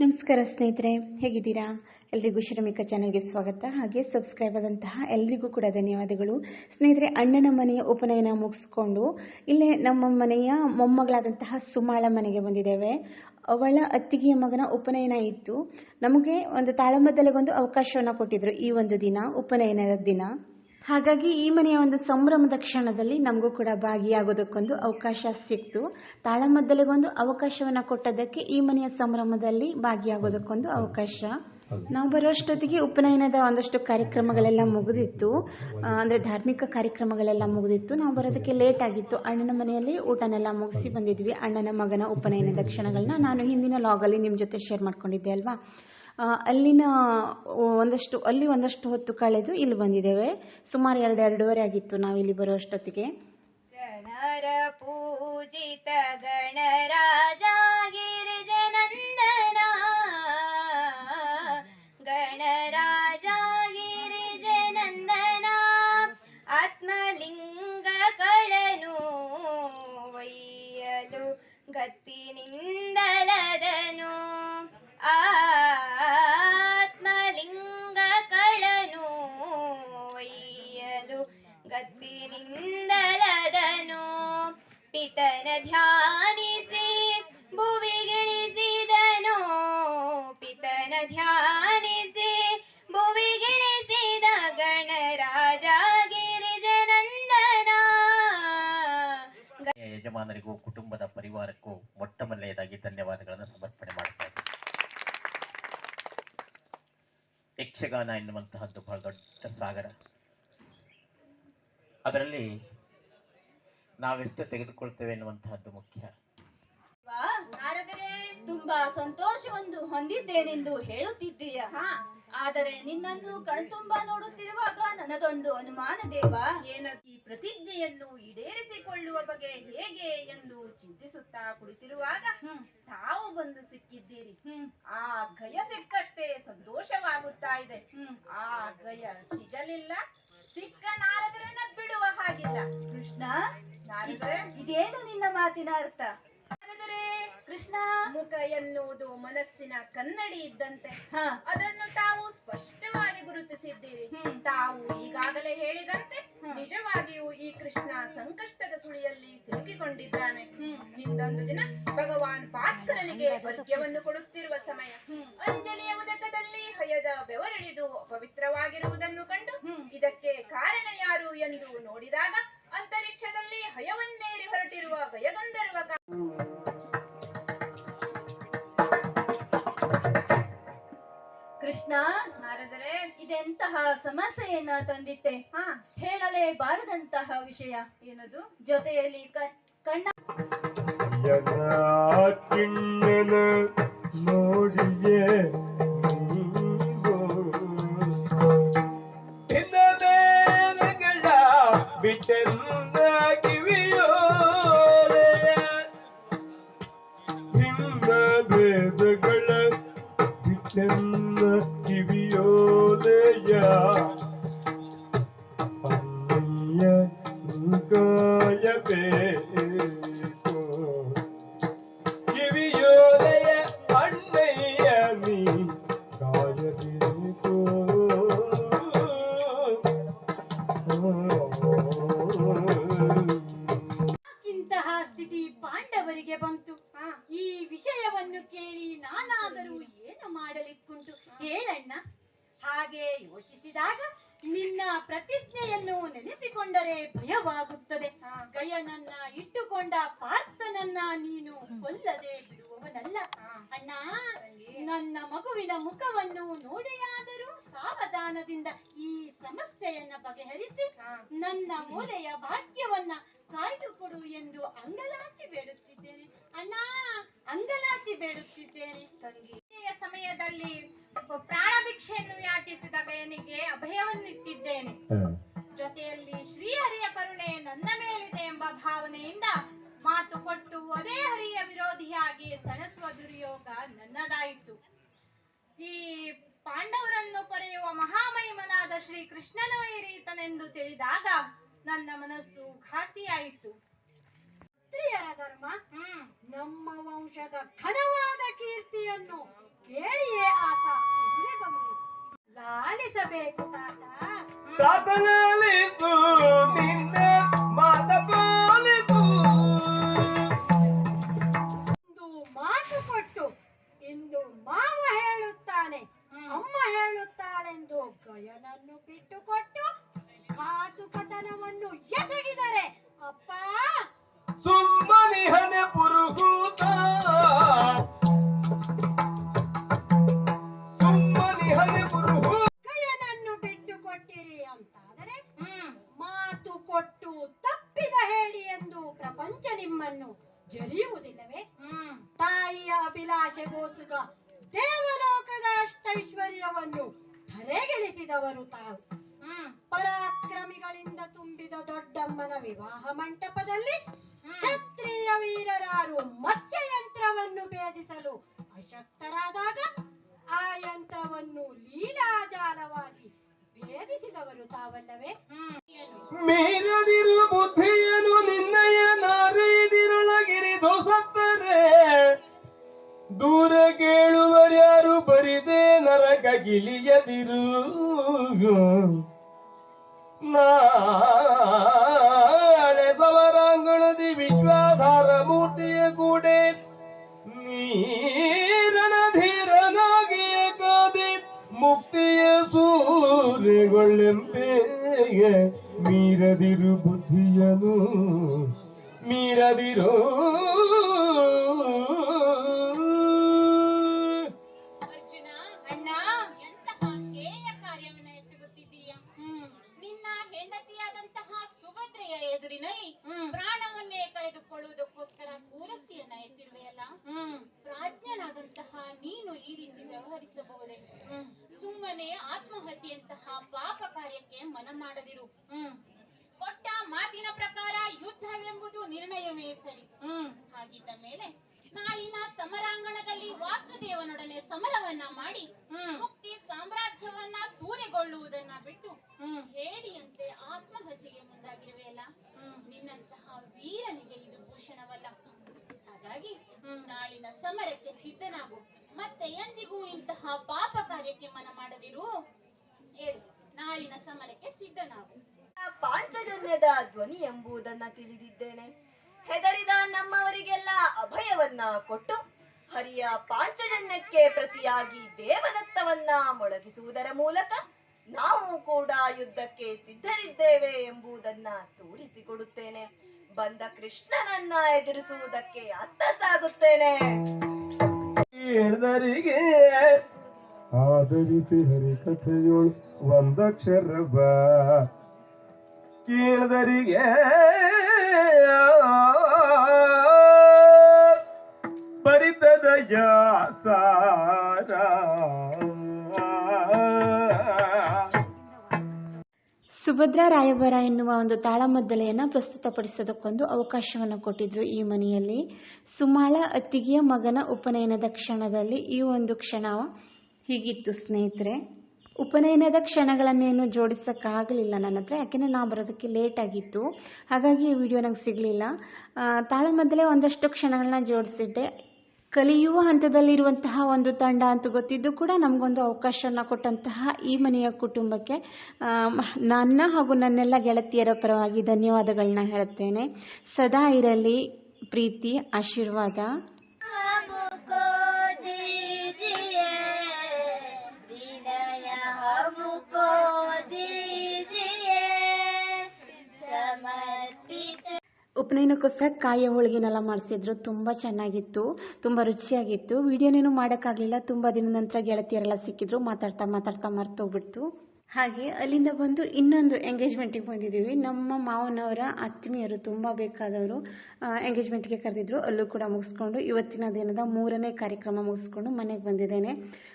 ನಮಸ್ಕಾರ ಸ್ನೇಹಿತರೆ, ಹೇಗಿದ್ದೀರಾ? ಎಲ್ರಿಗೂ ಶ್ರಮಿಕ ಚಾನೆಲ್ಗೆ ಸ್ವಾಗತ. ಹಾಗೆ ಸಬ್ಸ್ಕ್ರೈಬ್ ಆದಂತಹ ಎಲ್ರಿಗೂ ಕೂಡ ಧನ್ಯವಾದಗಳು. ಸ್ನೇಹಿತರೆ, ಅಣ್ಣನ ಮನೆಯ ಉಪನಯನ ಮುಗಿಸ್ಕೊಂಡು ಇಲ್ಲೇ ನಮ್ಮ ಮನೆಯ ಮೊಮ್ಮಗಳಾದಂತಹ ಸುಮಾಳ ಮನೆಗೆ ಬಂದಿದ್ದೇವೆ. ಅವಳ ಅತ್ತಿಗೆಯ ಮಗನ ಉಪನಯನ ಇತ್ತು. ನಮಗೆ ಒಂದು ತಾಳಮದ್ದಲೆಗೊಂದು ಅವಕಾಶವನ್ನು ಕೊಟ್ಟಿದ್ರು ಈ ಒಂದು ದಿನ, ಉಪನಯನದ ದಿನ. ಹಾಗಾಗಿ ಈ ಮನೆಯ ಒಂದು ಸಂಭ್ರಮದ ಕ್ಷಣದಲ್ಲಿ ನಮಗೂ ಕೂಡ ಭಾಗಿಯಾಗೋದಕ್ಕೊಂದು ಅವಕಾಶ ಸಿಕ್ತು. ತಾಳಮದ್ದಲೆಗೊಂದು ಅವಕಾಶವನ್ನು ಕೊಟ್ಟದಕ್ಕೆ ಈ ಮನೆಯ ಸಂಭ್ರಮದಲ್ಲಿ ಭಾಗಿಯಾಗೋದಕ್ಕೊಂದು ಅವಕಾಶ. ನಾವು ಬರುವಷ್ಟೊತ್ತಿಗೆ ಉಪನಯನದ ಒಂದಷ್ಟು ಕಾರ್ಯಕ್ರಮಗಳೆಲ್ಲ ಮುಗಿದಿತ್ತು. ಅಂದ್ರೆ ಧಾರ್ಮಿಕ ಕಾರ್ಯಕ್ರಮಗಳೆಲ್ಲ ಮುಗಿದಿತ್ತು. ನಾವು ಬರೋದಕ್ಕೆ ಲೇಟ್ ಆಗಿತ್ತು. ಅಣ್ಣನ ಮನೆಯಲ್ಲಿ ಊಟನೆಲ್ಲ ಮುಗಿಸಿ ಬಂದಿದ್ವಿ. ಅಣ್ಣನ ಮಗನ ಉಪನಯನದ ಕ್ಷಣಗಳನ್ನ ನಾನು ಹಿಂದಿನ ಲಾಗಲ್ಲಿ ನಿಮ್ಮ ಜೊತೆ ಶೇರ್ ಮಾಡ್ಕೊಂಡಿದ್ದೆ ಅಲ್ವಾ? ಅಲ್ಲಿನ ಒಂದಷ್ಟು, ಅಲ್ಲಿ ಒಂದಷ್ಟು ಹೊತ್ತು ಕಳೆದು ಇಲ್ಲಿ ಬಂದಿದ್ದೇವೆ. ಸುಮಾರು ಎರಡು, ಎರಡೂವರೆ ಆಗಿತ್ತು ನಾವು ಇಲ್ಲಿ ಬರೋ ಅಷ್ಟೊತ್ತಿಗೆ ಗಣರ ಪೂಜಿತ ಗಣರಾಜ. ಧ್ಯಾನಿಸಿ ಭುವಿಗಿಳಿಸಿದ ಗಣರಾಜ ಗಿರಿಜನಂದನ ಯಜಮಾನರಿಗೂ ಕುಟುಂಬದ ಪರಿವಾರಕ್ಕೂ ಮೊಟ್ಟ ಮೊದಲೇದಾಗಿ ಧನ್ಯವಾದಗಳನ್ನು ಸಮರ್ಪಣೆ ಮಾಡ್ತಾ ಇದ್ದೀನಿ. ಯಕ್ಷಗಾನ ಎನ್ನುವಂತಹದ್ದು ಬಹಳ ದೊಡ್ಡ ಸಾಗರ. ಅದರಲ್ಲಿ ನಾವೆಷ್ಟು ತೆಗೆದುಕೊಳ್ತೇವೆ ಎನ್ನುವಂತಹದ್ದು ಮುಖ್ಯ. ತುಂಬಾ ಸಂತೋಷವನ್ನು ಹೊಂದಿದ್ದೇನೆಂದು ಹೇಳುತ್ತಿದ್ದೀಯ. ಆದರೆ ನಿನ್ನನ್ನು ಕಣ್ತುಂಬ ನೋಡುತ್ತಿರುವಾಗ ನನ್ನದೊಂದು ಅನುಮಾನ ದೇವ. ಏನ ಈ ಪ್ರತಿಜ್ಞೆಯನ್ನು ಈಡೇರಿಸಿಕೊಳ್ಳುವ ಬಗೆ ಹೇಗೆ ಎಂದು ಚಿಂತಿಸುತ್ತಾ ಕುಳಿತಿರುವಾಗ ತಾವು ಬಂದು ಸಿಕ್ಕಿದ್ದೀರಿ. ಆ ಗಯ ಸಿಕ್ಕಷ್ಟೇ ಸಂತೋಷವಾಗುತ್ತಾ ಇದೆ. ಆ ಗಯ ಸಿಗಲಿಲ್ಲ. ಸಿಕ್ಕ ನಾರದರನ್ನ ಬಿಡುವ ಹಾಗಿಲ್ಲ. ಕೃಷ್ಣ ಇದೇನು ನಿನ್ನ ಮಾತಿನ ಅರ್ಥ? ಮುಖ ಎನ್ನುವುದು ಮನಸ್ಸಿನ ಕನ್ನಡಿ ಇದ್ದಂತೆ. ಅದನ್ನು ತಾವು ಸ್ಪಷ್ಟವಾಗಿ ಗುರುತಿಸಿದ್ದೀರಿ. ತಾವು ಈಗಾಗಲೇ ಹೇಳಿದಂತೆ ನಿಜವಾಗಿಯೂ ಈ ಕೃಷ್ಣ ಸಂಕಷ್ಟದ ಸುಳಿಯಲ್ಲಿ ಸಿಲುಕಿಕೊಂಡಿದ್ದಾನೆ. ಇಂದೊಂದು ದಿನ ಭಗವಾನ್ ಭಾಸ್ಕರನಿಗೆ ಅರ್ಘ್ಯವನ್ನು ಕೊಡುತ್ತಿರುವ ಸಮಯ. ಅಂಜಲಿಯ ಉದಕದಲ್ಲಿ ಹಯದ ಬೆವರಿಳಿದು ಪವಿತ್ರವಾಗಿರುವುದನ್ನು ಕಂಡು ಇದಕ್ಕೆ ಕಾರಣ ಯಾರು ಎಂದು ನೋಡಿದಾಗ ಅಂತರಿಕ್ಷದಲ್ಲಿ ಹಯವನ್ನೇರಿ ಹೊರಟಿರುವ ಗಯಗಂಧರ್ವ ಕೃಷ್ಣ ನಾರದರೆ ಇದೆಂತಹ ಸಮಸ್ಯೆಯನ್ನ ತಂದಿತ್ತೆ? ಹಾ. ಹೇಳಲೇಬಾರದಂತಹ ವಿಷಯ ಏನದು? ಜೊತೆಯಲ್ಲಿ ಕಣ್ಣ ಕಿಣ್ಣನ ನೋಡಿಯೇ ಬಿಟ್ಟೆಲ್ಲ ಹಾಗೆ ಯೋಚಿಸಿದಾಗ ನಿನ್ನ ಪ್ರತಿಜ್ಞೆಯನ್ನು ನೆನೆಸಿಕೊಂಡರೆ ಭಯವಾಗುತ್ತದೆ. ಗಯನನ್ನ ಇಟ್ಟುಕೊಂಡ ಪಾರ್ಥನನ್ನ ನೀನು ಕೊಲ್ಲದೆ ಬಿಡುವವನಲ್ಲ. ಅಣ್ಣ ನನ್ನ ಮಗುವಿನ ಮುಖವನ್ನು ನೋಡಿಯಾದರೂ ಸಾವಧಾನದಿಂದ ಈ ಸಮಸ್ಯೆಯನ್ನ ಬಗೆಹರಿಸಿ ನನ್ನ ಮೂಲೆಯ ಭಾಗ್ಯವನ್ನ ಕಾಯ್ದುಕೊಡು ಎಂದು ಅಂಗಲಾಚಿ ಬೇಡುತ್ತಿದ್ದೇನೆ. ಅಣ್ಣ ಅಂಗಲಾಚಿ ಬೇಡುತ್ತಿದ್ದೇನೆ. ತಂಗಿ. ಸಮಯದಲ್ಲಿ ಪ್ರಾಣಭಿಕ್ಷೆ ಗಯನಿಗೆ ಅಭಯವನ್ನಿಟ್ಟಿದ್ದೇನೆ. ಜೊತೆಯಲ್ಲಿ ಶ್ರೀಹರಿಯ ಕರುಣೆ ನನ್ನ ಮೇಲಿದೆ ಎಂಬ ಭಾವನೆಯಿಂದ ಮಾತು ಕೊಟ್ಟು ಅದೇ ಹರಿಯ ವಿರೋಧಿಯಾಗಿ ತಣಸುವ ದುರ್ಯೋಗ ನನ್ನದಾಯಿತು. ಈ ಪಾಂಡವರನ್ನು ಪೊರೆಯುವ ಮಹಾಮಹಿಮನಾದ ಶ್ರೀ ಕೃಷ್ಣನ ವೈರೀತನೆಂದು ತಿಳಿದಾಗ ನನ್ನ ಮನಸ್ಸು ಘಾತಿಯಾಯಿತು ಕ್ಷತ್ರಿಯರ ಧರ್ಮ? ನಮ್ಮ ವಂಶದ ಘನವಾದ ಕೀರ್ತಿಯನ್ನು ಕೇಳಿಯೇ ಆತ. ಇಲ್ಲಿ ಬಂದು ಲಾಲಿಸಬೇಕು ತಾತ. ತಾತನಾಲಿಸು ನಿನ್ನ ಮಾತ ಪಾಲಿಸು ಒಂದು ಮಾತು ಕೊಟ್ಟು ಇಂದು ಮಾವ ಹೇಳುತ್ತಾನೆ ಅಮ್ಮ ಹೇಳುತ್ತಾಳೆಂದು ಗಯನನ್ನು ಬಿಟ್ಟುಕೊಟ್ಟು ಕಾತುಕತನವನ್ನು ಎಸಗಿದರೆ ಅಪ್ಪ. ಸುಮ್ಮನಿ ಹನೆ ನಿಮ್ಮನ್ನು ಜರಿಯುವುದಿಲ್ಲವೇ? ತಾಯಿಯ ಅಭಿಲಾಷೆಗೋಸ್ಕರ ದೇವಲೋಕದ ಅಷ್ಟೈಶ್ವರ್ಯವನ್ನು ಧರೆಗಿಳಿಸಿದವರು ತಾವು. ಪರಾಕ್ರಮಿಗಳಿಂದ ತುಂಬಿದ ದೊಡ್ಡಮ್ಮನ ವಿವಾಹ ಮಂಟಪದಲ್ಲಿ ಕ್ಷತ್ರಿಯ ವೀರರಾರು ಮತ್ಸ್ಯ ಯಂತ್ರವನ್ನು ಭೇದಿಸಲು ಅಶಕ್ತರಾದಾಗ ಆ ಯಂತ್ರವನ್ನು ಲೀಲಾಜಾಲವಾಗಿ ಭೇದಿಸಿದವರು ತಾವಲ್ಲವೇ? ನರಕ ನಾಳೆ ಸವರಾಂಗಣದಿ ವಿಶ್ವಾಧಾರ ಮೂರ್ತಿಯ ಕೂಡೆ. ನೀರನಧೀರನಾಗಿಯ ಕಾದೆ ಮುಕ್ತಿಯ ಸೂರ್ಯಗೊಳ್ಳೆಂಬೆಗೆ ಮೀರದಿರು ಬುದ್ಧಿಯನು. ಮೀರದಿರು ಸಮರವನ್ನ ಮಾಡಿ ಮುಕ್ತಿ ಸಾಮ್ರಾಜ್ಯವನ್ನ ಸೂರೆಗೊಳ್ಳುವುದನ್ನ ಬಿಟ್ಟು ಹೇಳಿಯಂತೆ ಆತ್ಮಹತ್ಯೆಗೆ ಮುಂದಾಗಿರುವೆಯಲ್ಲ ನಿನ್ನಂತಹ ವೀರನಿಗೆ ಇದು ಭೂಷಣವಲ್ಲ. ಹಾಗಾಗಿ ನಾಳಿನ ಸಮರಕ್ಕೆ ಸಿದ್ಧನಾಗು. ಮತ್ತೆ ಎಂದಿಗೂ ಇಂತಹ ಪಾಪ ಕಾರ್ಯಕ್ಕೆ ಮನ ಮಾಡದಿರು. ಹೇಳು, ನಾಳಿನ ಸಮರಕ್ಕೆ ಸಿದ್ಧನಾಗು. ಪಾಂಚಜನ್ಯದ ಧ್ವನಿ ಎಂಬುದನ್ನ ತಿಳಿದಿದ್ದೇನೆ. ಹೆದರಿದ ನಮ್ಮವರಿಗೆಲ್ಲ ಅಭಯವನ್ನ ಕೊಟ್ಟು ಹರಿಯ ಪಾಂಚಜನ್ಯಕ್ಕೆ ಪ್ರತಿಯಾಗಿ ದೇವದತ್ತವನ್ನ ಮೊಳಗಿಸುವುದರ ಮೂಲಕ ನಾವು ಕೂಡ ಯುದ್ಧಕ್ಕೆ ಸಿದ್ಧರಿದ್ದೇವೆ ಎಂಬುದನ್ನ ತೋರಿಸಿಕೊಡುತ್ತೇನೆ. ಬಂದ ಕೃಷ್ಣನನ್ನ ಎದುರಿಸುವುದಕ್ಕೆ ಅತ್ತ ಸಾಗುತ್ತೇನೆ. ಆಧರಿಸಿ ಆದರಿಸಿ ಹರಿ ಕಥೆಯೋಳು ಒಂದಕ್ಷರ ಕೇಳದರಿಗೆ ಪರಿತ ಸುಭದ್ರಾ ರಾಯಭರ ಎನ್ನುವ ಒಂದು ತಾಳಮದ್ದಲೆಯನ್ನು ಪ್ರಸ್ತುತಪಡಿಸೋದಕ್ಕೊಂದು ಅವಕಾಶವನ್ನು ಕೊಟ್ಟಿದ್ರು ಈ ಮನೆಯಲ್ಲಿ. ಸುಮಾಳ ಅತ್ತಿಗೆಯ ಮಗನ ಉಪನಯನದ ಕ್ಷಣದಲ್ಲಿ ಈ ಒಂದು ಕ್ಷಣ ಹೀಗಿತ್ತು, ಸ್ನೇಹಿತರೆ. ಉಪನಯನದ ಕ್ಷಣಗಳನ್ನೇನು ಜೋಡಿಸೋಕ್ಕಾಗಲಿಲ್ಲ ನನ್ನ ಹತ್ರ, ಯಾಕೆಂದರೆ ನಾ ಬರೋದಕ್ಕೆ ಲೇಟ್ ಆಗಿತ್ತು. ಹಾಗಾಗಿ ಈ ವಿಡಿಯೋ ನಂಗೆ ಸಿಗಲಿಲ್ಲ. ತಾಳಮದ್ದಲೆ ಒಂದಷ್ಟು ಕ್ಷಣಗಳನ್ನ ಜೋಡಿಸಿದ್ದೆ. ಕಲಿಯುವ ಹಂತದಲ್ಲಿರುವಂತಹ ಒಂದು ತಂಡ ಅಂತ ಗೊತ್ತಿದ್ದು ಕೂಡ ನಮಗೊಂದು ಅವಕಾಶನ ಕೊಟ್ಟಂತಹ ಈ ಮನೆಯ ಕುಟುಂಬಕ್ಕೆ ನನ್ನ ಹಾಗೂ ನನ್ನೆಲ್ಲ ಗೆಳತಿಯರ ಪರವಾಗಿ ಧನ್ಯವಾದಗಳನ್ನ ಹೇಳುತ್ತೇನೆ. ಸದಾ ಇರಲಿ, ಪ್ರೀತಿ, ಆಶೀರ್ವಾದ. ಉಪನಯನಕ್ಕೋಸ್ಕರ ಕಾಯಿ ಹೋಳಿಗೆನೆಲ್ಲ ಮಾಡಿಸಿದ್ರು. ತುಂಬ ಚೆನ್ನಾಗಿತ್ತು, ತುಂಬ ರುಚಿಯಾಗಿತ್ತು. ವಿಡಿಯೋನೇನು ಮಾಡೋಕ್ಕಾಗಲಿಲ್ಲ. ತುಂಬ ದಿನ ನಂತರ ಗೆಳತಿಯರೆಲ್ಲ ಸಿಕ್ಕಿದ್ರು. ಮಾತಾಡ್ತಾ ಮಾತಾಡ್ತಾ ಮರ್ತೋಗ್ಬಿಡ್ತು ಹಾಗೆ ಅಲ್ಲಿಂದ ಬಂದು ಇನ್ನೊಂದು ಎಂಗೇಜ್ಮೆಂಟಿಗೆ ಬಂದಿದ್ದೀವಿ. ನಮ್ಮ ಮಾವನವರ ಆತ್ಮೀಯರು ತುಂಬ ಬೇಕಾದವರು ಎಂಗೇಜ್ಮೆಂಟ್ಗೆ ಕರೆದಿದ್ರು. ಅಲ್ಲೂ ಕೂಡ ಮುಗಿಸ್ಕೊಂಡು ಇವತ್ತಿನ ದಿನದ ಮೂರನೇ ಕಾರ್ಯಕ್ರಮ ಮುಗಿಸ್ಕೊಂಡು ಮನೆಗೆ ಬಂದಿದ್ದೇನೆ.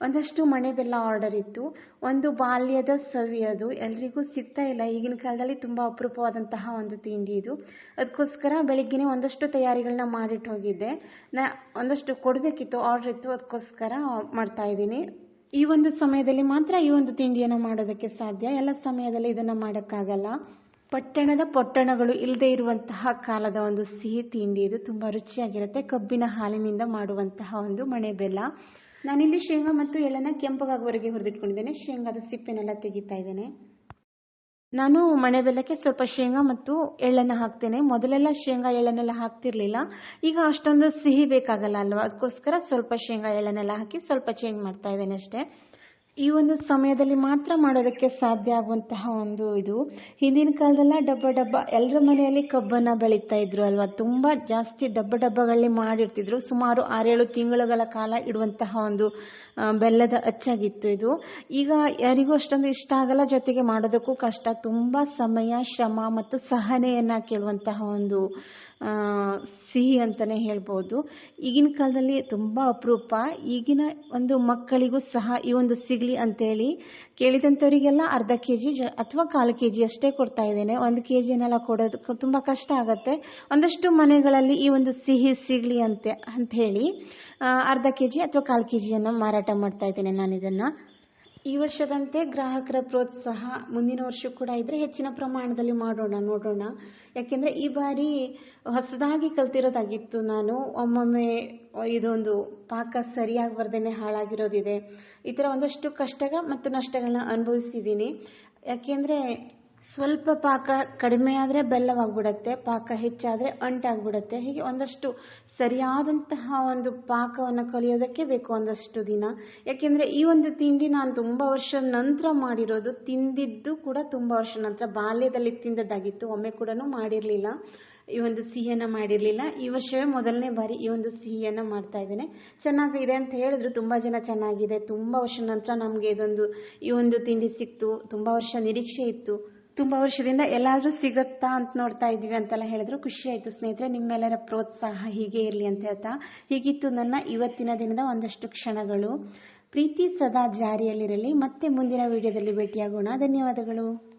ಒಂದಷ್ಟು ಮನೆ ಬೆಲ್ಲ ಆರ್ಡರ್ ಇತ್ತು. ಒಂದು ಬಾಲ್ಯದ ಸವಿ ಅದು. ಎಲ್ರಿಗೂ ಸಿಗ್ತಾ ಇಲ್ಲ. ಈಗಿನ ಕಾಲದಲ್ಲಿ ತುಂಬ ಅಪರೂಪವಾದಂತಹ ಒಂದು ತಿಂಡಿ ಇದು. ಅದಕ್ಕೋಸ್ಕರ ಬೆಳಿಗ್ಗೆ ಒಂದಷ್ಟು ತಯಾರಿಗಳನ್ನ ಮಾಡಿಟ್ಟು ಹೋಗಿದ್ದೆ ನಾ, ಒಂದಷ್ಟು ಕೊಡಬೇಕಿತ್ತು ಆರ್ಡರ್ ಇತ್ತು. ಅದಕ್ಕೋಸ್ಕರ ಮಾಡ್ತಾ ಇದ್ದೀನಿ. ಈ ಒಂದು ಸಮಯದಲ್ಲಿ ಮಾತ್ರ ಈ ಒಂದು ತಿಂಡಿಯನ್ನು ಮಾಡೋದಕ್ಕೆ ಸಾಧ್ಯ. ಎಲ್ಲ ಸಮಯದಲ್ಲಿ ಇದನ್ನು ಮಾಡೋಕ್ಕಾಗಲ್ಲ. ಪಟ್ಟಣದ ಪೊಟ್ಟಣಗಳು ಇಲ್ಲದೆ ಇರುವಂತಹ ಕಾಲದ ಒಂದು ಸಿಹಿ ತಿಂಡಿ. ಇದು ತುಂಬ ರುಚಿಯಾಗಿರುತ್ತೆ. ಕಬ್ಬಿನ ಹಾಲಿನಿಂದ ಮಾಡುವಂತಹ ಒಂದು ಮಣೆ ಬೆಲ್ಲ. ನಾನಿಲ್ಲಿ ಶೇಂಗಾ ಮತ್ತು ಎಳ್ಳನ್ನು ಕೆಂಪಗಾಗುವವರೆಗೆ ಹುರಿದಿಟ್ಕೊಂಡಿದ್ದೇನೆ. ಶೇಂಗಾದ ಸಿಪ್ಪೆನೆಲ್ಲ ತೆಗಿತಾ ಇದ್ದೇನೆ. ನಾನು ಮಣೆ ಬೆಲ್ಲಕ್ಕೆ ಸ್ವಲ್ಪ ಶೇಂಗಾ ಮತ್ತು ಎಳ್ಳನ್ನು ಹಾಕ್ತೇನೆ. ಮೊದಲೆಲ್ಲ ಶೇಂಗಾ ಎಳ್ಳನ್ನೆಲ್ಲ ಹಾಕ್ತಿರ್ಲಿಲ್ಲ. ಈಗ ಅಷ್ಟೊಂದು ಸಿಹಿ ಬೇಕಾಗಲ್ಲ ಅಲ್ವಾ? ಅದಕ್ಕೋಸ್ಕರ ಸ್ವಲ್ಪ ಶೇಂಗಾ ಎಳ್ಳನ್ನೆಲ್ಲ ಹಾಕಿ ಸ್ವಲ್ಪ ಚೇಂಜ್ ಮಾಡ್ತಾ ಇದ್ದೇನೆ ಅಷ್ಟೇ. ಈ ಒಂದು ಸಮಯದಲ್ಲಿ ಮಾತ್ರ ಮಾಡೋದಕ್ಕೆ ಸಾಧ್ಯ ಆಗುವಂತಹ ಒಂದು ಇದು. ಹಿಂದಿನ ಕಾಲದಲ್ಲ ಡಬ್ಬ ಡಬ್ಬ ಎಲ್ಲರ ಮನೆಯಲ್ಲಿ ಕಬ್ಬನ್ನು ಬೆಳೀತಾ ಇದ್ರು ಅಲ್ವಾ? ತುಂಬ ಜಾಸ್ತಿ ಡಬ್ಬ ಡಬ್ಬಗಳಲ್ಲಿ ಮಾಡಿರ್ತಿದ್ರು. ಸುಮಾರು ಆರೇಳು ತಿಂಗಳುಗಳ ಕಾಲ ಇಡುವಂತಹ ಒಂದು ಬೆಲ್ಲದ ಅಚ್ಚಾಗಿತ್ತು ಇದು. ಈಗ ಯಾರಿಗೂ ಅಷ್ಟೊಂದು ಇಷ್ಟ ಆಗಲ್ಲ, ಜೊತೆಗೆ ಮಾಡೋದಕ್ಕೂ ಕಷ್ಟ. ತುಂಬ ಸಮಯ, ಶ್ರಮ ಮತ್ತು ಸಹನೆಯನ್ನು ಕೇಳುವಂತಹ ಒಂದು ಸಿಹಿ ಅಂತಲೇ ಹೇಳ್ಬೋದು. ಈಗಿನ ಕಾಲದಲ್ಲಿ ತುಂಬ ಅಪರೂಪ. ಈಗಿನ ಒಂದು ಮಕ್ಕಳಿಗೂ ಸಹ ಈ ಒಂದು ಸಿಗಲಿ ಅಂತೇಳಿ ಕೇಳಿದಂಥವರಿಗೆಲ್ಲ ಅರ್ಧ ಕೆ ಜಿ ಜ ಅಥವಾ ಕಾಲು ಕೆ ಜಿ ಅಷ್ಟೇ ಕೊಡ್ತಾ ಇದ್ದೇನೆ. ಒಂದು ಕೆ ಜಿನೆಲ್ಲ ಕೊಡೋದು ತುಂಬ ಕಷ್ಟ ಆಗುತ್ತೆ. ಒಂದಷ್ಟು ಮನೆಗಳಲ್ಲಿ ಈ ಒಂದು ಸಿಹಿ ಸಿಗಲಿ ಅಂತೆ ಹೇಳಿ ಅರ್ಧ ಕೆ ಜಿ ಅಥವಾ ಕಾಲು ಕೆ ಜಿಯನ್ನು ಮಾರಾಟ ಮಾಡ್ತಾ ಇದ್ದೇನೆ ನಾನು ಇದನ್ನು ಈ ವರ್ಷದಂತೆ ಗ್ರಾಹಕರ ಪ್ರೋತ್ಸಾಹ ಮುಂದಿನ ವರ್ಷ ಕೂಡ ಇದ್ರೆ ಹೆಚ್ಚಿನ ಪ್ರಮಾಣದಲ್ಲಿ ಮಾಡೋಣ, ನೋಡೋಣ. ಯಾಕೆಂದರೆ ಈ ಬಾರಿ ಹೊಸದಾಗಿ ಕಲ್ತಿರೋದಾಗಿತ್ತು ನಾನು. ಒಮ್ಮೊಮ್ಮೆ ಇದೊಂದು ಪಾಕ ಸರಿಯಾಗಿ ಬರ್ದೇನೆ ಹಾಳಾಗಿರೋದಿದೆ. ಈ ಥರ ಒಂದಷ್ಟು ಕಷ್ಟಗಳು ಮತ್ತು ನಷ್ಟಗಳನ್ನ ಅನುಭವಿಸಿದ್ದೀನಿ. ಯಾಕೆಂದರೆ ಸ್ವಲ್ಪ ಪಾಕ ಕಡಿಮೆ ಆದರೆ ಬೆಲ್ಲವಾಗ್ಬಿಡತ್ತೆ, ಪಾಕ ಹೆಚ್ಚಾದರೆ ಅಂಟಾಗ್ಬಿಡತ್ತೆ. ಹೀಗೆ ಒಂದಷ್ಟು ಸರಿಯಾದಂತಹ ಒಂದು ಪಾಕವನ್ನು ಕಲಿಯೋದಕ್ಕೆ ಬೇಕು ಒಂದಷ್ಟು ದಿನ. ಯಾಕೆಂದರೆ ಈ ಒಂದು ತಿಂಡಿ ನಾನು ತುಂಬ ವರ್ಷದ ನಂತರ ಮಾಡಿರೋದು, ತಿಂದಿದ್ದು ಕೂಡ ತುಂಬ ವರ್ಷ ನಂತರ. ಬಾಲ್ಯದಲ್ಲಿ ತಿಂದದ್ದಾಗಿತ್ತು, ಒಮ್ಮೆ ಕೂಡ ಮಾಡಿರಲಿಲ್ಲ. ಈ ಒಂದು ಸಿಹಿಯನ್ನು ಮಾಡಿರಲಿಲ್ಲ. ಈ ವರ್ಷವೇ ಮೊದಲನೇ ಬಾರಿ ಈ ಒಂದು ಸಿಹಿಯನ್ನು ಮಾಡ್ತಾ ಇದ್ದೇನೆ. ಚೆನ್ನಾಗಿದೆ ಅಂತ ಹೇಳಿದ್ರು, ತುಂಬ ಜನ ಚೆನ್ನಾಗಿದೆ. ತುಂಬ ವರ್ಷ ನಂತರ ನಮಗೆ ಇದೊಂದು, ಈ ಒಂದು ತಿಂಡಿ ಸಿಕ್ತು. ತುಂಬ ವರ್ಷ ನಿರೀಕ್ಷೆ ಇತ್ತು. ತುಂಬ ವರ್ಷದಿಂದ ಎಲ್ಲಾದರೂ ಸಿಗುತ್ತಾ ಅಂತ ನೋಡ್ತಾ ಇದ್ವಿ ಅಂತೆಲ್ಲ ಹೇಳಿದ್ರು. ಖುಷಿ ಆಯ್ತು ಸ್ನೇಹಿತರೆ, ನಿಮ್ಮೆಲ್ಲರ ಪ್ರೋತ್ಸಾಹ ಹೀಗೆ ಇರಲಿ ಅಂತ ಹೇಳ್ತಾ. ಹೀಗಿತ್ತು ನನ್ನ ಇವತ್ತಿನ ದಿನದ ಒಂದಷ್ಟು ಕ್ಷಣಗಳು. ಪ್ರೀತಿ ಸದಾ ಜಾರಿಯಲ್ಲಿರಲಿ. ಮತ್ತೆ ಮುಂದಿನ ವಿಡಿಯೋದಲ್ಲಿ ಭೇಟಿಯಾಗೋಣ. ಧನ್ಯವಾದಗಳು.